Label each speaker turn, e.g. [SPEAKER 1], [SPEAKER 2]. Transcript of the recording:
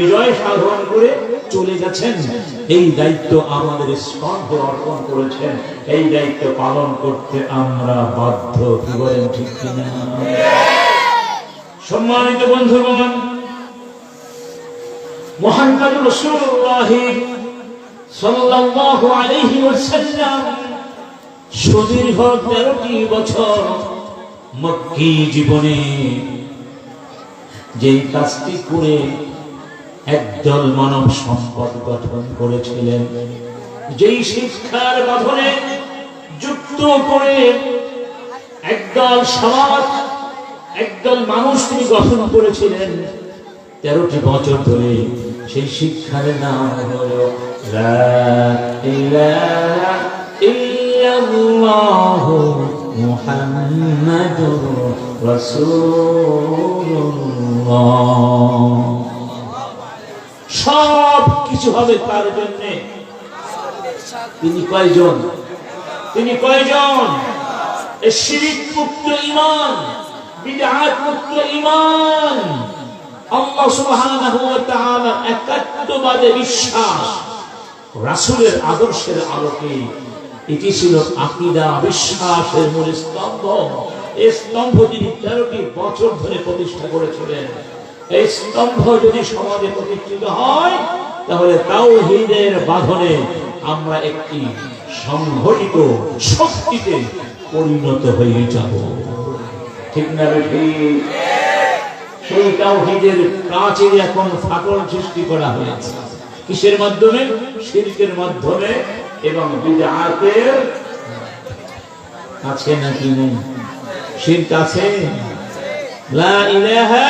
[SPEAKER 1] বিজয় সাধন করে চলে গেছেন। এই দায়িত্ব আমাদের স্কন্ধে অর্পণ করেছেন। এই দায়িত্ব পালন করতে আমরা বাধ্য, কি বলেন ঠিক কিনা? সম্মানিত বন্ধুগণ আলাইহি ওয়াসাল্লাম সুদীর্ঘ তেরোটি বছর মক্কি জীবনে যেই কাজটি করে একদল মানব সম্পদ গঠন করেছিলেন। যেই শিক্ষার গঠনে যুক্ত করে একদল সমাজ, একদল মানুষ তিনি গঠন করেছিলেন, তেরোটি বছর ধরে সেই শিক্ষার নাম হলো মুহাম্মাদুর রাসূলুল্লাহ। হবে তার জন্য? তিনি কয়জন? তিনি কয়জন? মুক্ত ইমান মুক্ত ইমান আদর্শের আলোকে। এটি ছিল বিশ্বাসের স্তম্ভ। এই স্তম্ভ বছর ধরে প্রতিষ্ঠা করেছিলেন এই স্তম্ভ যদি সমাজে প্রতিষ্ঠিত হয় তাহলে তাওহীদের বাঁধনে আমরা একটি সংগঠিত শক্তিতে পরিণত হয়ে যাব। ঠিক না এখন ফাটল সৃষ্টি করা হয়েছে। কিসের মাধ্যমে? শিরকের মাধ্যমে এবং আছে নাকি শিরক আছে? লা ইলাহা